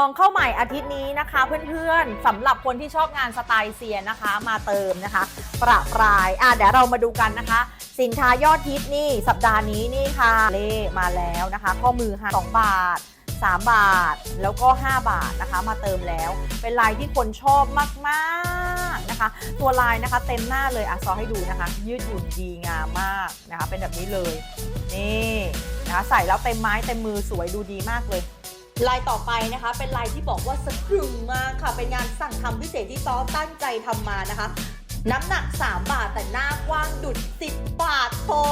องเข้าใหม่อาทิตย์นี้นะคะ เพื่อนๆสำหรับคนที่ชอบงานสไตล์เซียนนะคะ มาเติมนะคะ ประปรายอะเดี๋ยวเรามาดูกันนะคะ สินค้ายอดฮิตนี่สัปดาห์นี้นี่ค่ะเล่มาแล้วนะคะข้อมือค่ะ2บาท 3 บาทแล้วก็ 5 บาทนะคะ มาเติมแล้ว เป็นลายที่คนชอบมากๆนะคะ ตัวลายนะคะเต็มหน้าเลยอะซอให้ดูนะคะ ยืดหยุ่นดีงามมากนะคะ เป็นแบบนี้เลยนี่นะคะใส่แล้วเต็มไม้เต็มมือสวยดูดีมากเลย ลายต่อไปนะคะเป็นลายที่บอกว่าสะพรึงมากค่ะ เป็นงานสั่งทำพิเศษที่ซอตั้งใจทำมานะคะ น้ำหนัก 3 บาทแต่หน้ากว้างดุด 10 บาทพอ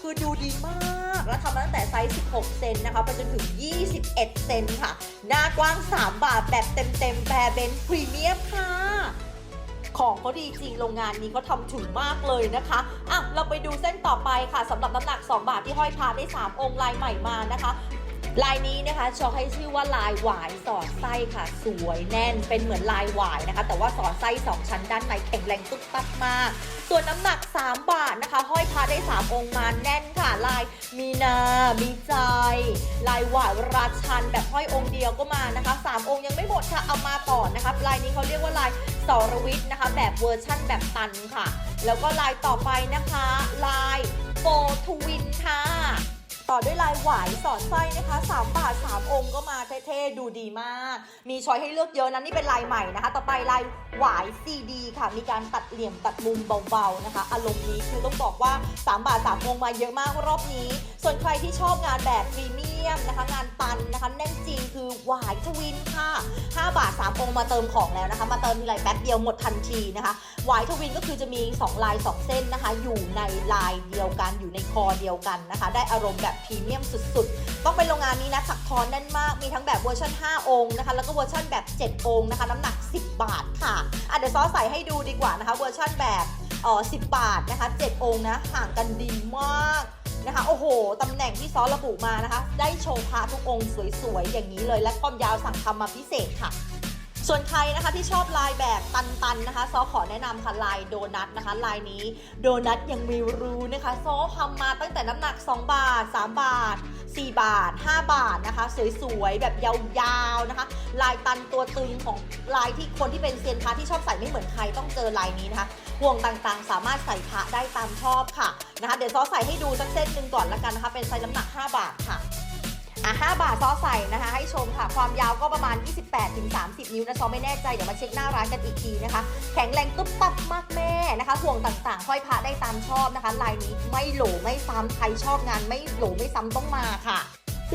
คือดูดีมาก แล้วทำมาตั้งแต่ไซส์ 16 เซนนะคะไปจนถึง 21 เซนค่ะ หน้ากว้าง 3 บาทแบบเต็มๆแบรเบนพรีเมียมค่ะของเขาดีจริง โรงงานนี้เขาทำถึงมากเลยนะคะ อะ เราไปดูเส้นต่อไปค่ะสำหรับน้ำหนัก 2 บาทที่ห้อยพาได้ 3 องค์ลายใหม่มานะคะ ลายนี้นะคะชอให้ชื่อว่าลายหวายสอดไส้ค่ะ สวยแน่นเป็นเหมือนลายหวายนะคะ แต่ว่าสอดไส้สองชั้นด้านในแข็งแรงตุ๊บตับมาก ส่วนน้ำหนัก 3 บาทนะคะ ห้อยพาได้ 3 องค์มาแน่นค่ะ ลายมีนามีใจ ลายหวายราชันแบบห้อยองค์เดียวก็มานะคะ 3 องค์ยังไม่หมดค่ะเอามาต่อนะคะลายนี้เขาเรียกว่าลายสรวิทย์นะคะ แบบเวอร์ชั่นแบบตันค่ะ แล้วก็ลายต่อไปนะคะ ลายโฟทวินค่ะ ต่อด้วยลายหวายสอดไส้นะคะ3บาท3องค์ก็มาเท่ๆดูดีมาก มีช้อยให้เลือกเยอะนะนี่เป็นลายใหม่นะคะ ต่อไปลายหวายซีดีค่ะ มีการตัดเหลี่ยมตัดมุมเบาๆนะคะ อารมณ์นี้คือต้องบอกว่า 3 บาท3องค์มาเยอะมากรอบนี้ ส่วนใครที่ชอบงานแบบพรีเมีย มนะคะ งานตันนะคะแน่นจริงคือหวายทวินค่ะ 5 บาท 3 องค์มาเติมของแล้วนะคะ มาเติมทีไรแป๊บเดียวหมดทันทีนะคะหวายทวินก็คือจะมี 2 ลาย 2 เส้นนะคะ อยู่ในลายเดียวกันอยู่ในคอเดียวกันนะคะ ได้อารมณ์แบบพรีเมียมสุดๆ ต้องเป็นโรงงานนี้นะถักทอนแน่นมากมีทั้งแบบเวอร์ชัน5 องค์นะคะ แล้วก็เวอร์ชันแบบ 7 องค์นะคะ น้ำหนัก 10 บาทค่ะอะเดี๋ยวซอใส่ให้ดูดีกว่านะคะเวอร์ชันแบบเออ10 บาทนะคะ 7 องค์นะห่างกันดีมาก นะคะ โอ้โหตำแหน่งที่ซอสระบุมานะคะ ได้โชว์พระทุกองค์สวยๆ อย่างนี้เลย และความยาวสั่งทำมาพิเศษค่ะ ส่วนใครนะคะที่ชอบลายแบบตันๆนะคะซอขอแนะนำค่ะลายโดนัทนะคะลายนี้โดนัทยังมีรูนะคะซอทำมาตั้งแต่น้ำหนัก 2 บาท 3 บาท 4 บาท 5 บาทนะคะ สวยๆ แบบยาวๆนะคะ ลายตันตัวตึงของลายที่คนที่เป็นเซียนพระที่ชอบใส่ไม่เหมือนใครต้องเจอลายนี้นะคะห่วงต่างๆ สามารถใส่พระได้ตามชอบค่ะนะคะเดี๋ยวซอใส่ให้ดูสักเส้นหนึ่งก่อนละกันนะคะเป็นไซส์น้ำหนัก 5 บาทค่ะ อะ5บาทซอใส่นะคะ ให้ชมค่ะ ความยาวก็ประมาณ 28-30 นิ้วนะซอไม่แน่ใจ เดี๋ยวมาเช็คหน้าร้านกันอีกทีนะคะ แข็งแรงตุ๊บตับมากแม่นะคะ ห่วงต่างๆ ห้อยพระได้ตามชอบนะคะ ลายนี้ไม่โหลไม่ซ้ำใครชอบงานไม่โหลไม่ซ้ำต้องมาค่ะ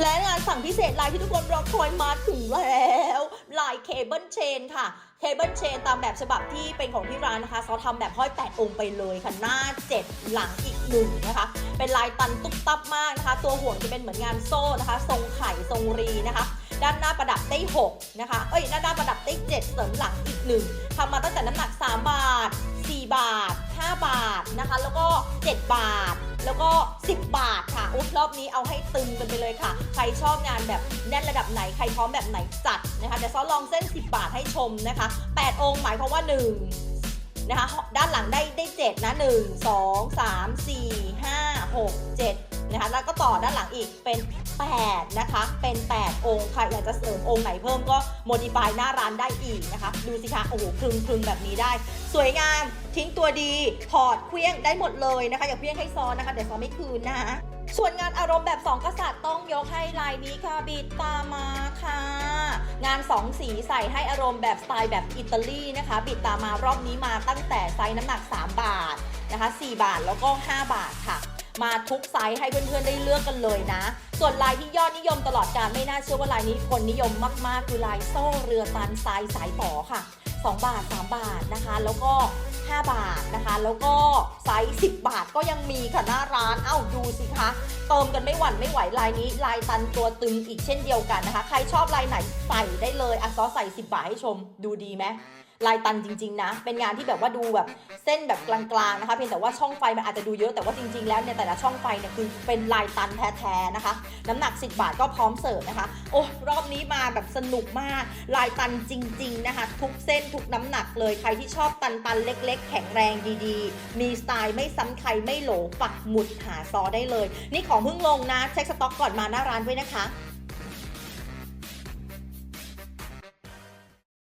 และงานสั่งพิเศษลายที่ทุกคนรอคอยมาถึงแล้ว ลายเคเบิลเชนค่ะ เคเบิลเชนตามแบบฉบับที่เป็นของที่ร้านนะคะซอทำแบบห้อย 8 องค์ไปเลยค่ะ หน้า 7 หลังอีกหนึ่งนะคะ เป็นลายตันตุ๊บตับมากนะคะ ตัวห่วงจะเป็นเหมือนงานโซ่นะคะ ทรงไข่ทรงรีนะคะ ด้านหน้าประดับได้ 6 นะคะ เอ้ยหน้าด้าประดับได้ 7 เสริมหลังอีกหนึ่งทำมาตั้งแต่น้ำหนัก 3 บาท 4 บาท 5 บาทนะคะ แล้วก็ 7 บาท แล้วก็ 10 บาทค่ะ อุ๊ยรอบนี้เอาให้ตึงกันไปเลยค่ะ ใครชอบงานแบบแน่นระดับไหน ใครพร้อมแบบไหนจัดนะคะเดี๋ยวซอลองเส้น 10 บาทให้ชมนะคะ 8 องค์หมายความว่า 1 นะคะ ด้านหลังได้ได้ 7 นะ 1 2 3 4 5 6 7 นะคะแล้วก็ต่อด้านหลังอีกเป็น 8 นะคะ เป็น 8 องค์ใครอยากจะเสริมองค์ไหนเพิ่มก็โมดิฟายหน้าร้านได้อีกนะคะ ดูสิคะโอ้โหคลึงคลึงแบบนี้ได้ สวยงามทิ้งตัวดีถอดเคลี้ยงได้หมดเลยนะคะ อย่าเคลี้ยงให้ซ้อนนะคะเดี๋ยวซ้อนไม่คืนนะคะส่วนงานอารมณ์แบบ 2 กษัตริย์ต้องยกให้ลายนี้ค่ะบิดตามาค่ะ งาน 2 สีใส่ให้อารมณ์แบบสไตล์แบบอิตาลีนะคะ บิดตามารอบนี้มาตั้งแต่ไซส์น้ำหนัก 3 บาทนะคะ 4 บาทแล้วก็ 5 บาทค่ะ มาทุกไซส์ให้เพื่อนๆได้เลือกกันเลยนะ ส่วนลายที่ยอดนิยมตลอดการไม่น่าเชื่อว่าลายนี้คนนิยมมากๆ คือลายโซ่เรือตันทรายสายฝอค่ะ 2 บาท 3 บาทนะคะ แล้วก็ 5 บาทนะคะ แล้วก็ไซส์10 บาทก็ยังมีค่ะหน้าร้าน เอ้าดูสิคะเติมกันไม่หวั่นไม่ไหวลายนี้ ลายตันตัวตึงอีกเช่นเดียวกันนะคะ ใครชอบลายไหนใส่ได้เลยอะซอใส่ 10 บาทให้ชม ดูดีไหม ลายตันจริง ๆ นะ เป็นงานที่แบบว่าดูแบบเส้นแบบกลางๆนะคะ เพียงแต่ว่าช่องไฟมันอาจจะดูเยอะแต่ว่าจริง ๆ แล้วเนี่ยแต่ละช่องไฟเนี่ยคือเป็นลายตันแท้ๆนะคะ น้ำหนัก 10 บาทก็พร้อมเสิร์ฟนะคะ โอ้รอบนี้มาแบบสนุกมาก ลายตันจริง ๆ นะคะ ทุกเส้นทุกน้ำหนักเลยใครที่ชอบตันๆเล็ก ๆ แข็งแรงดีๆ มีสไตล์ไม่ซ้ำใครไม่โหลปักหมุดหาซอได้เลย นี่ของเพิ่งลงนะเช็คสต็อกก่อนมาหน้าร้านด้วยนะคะ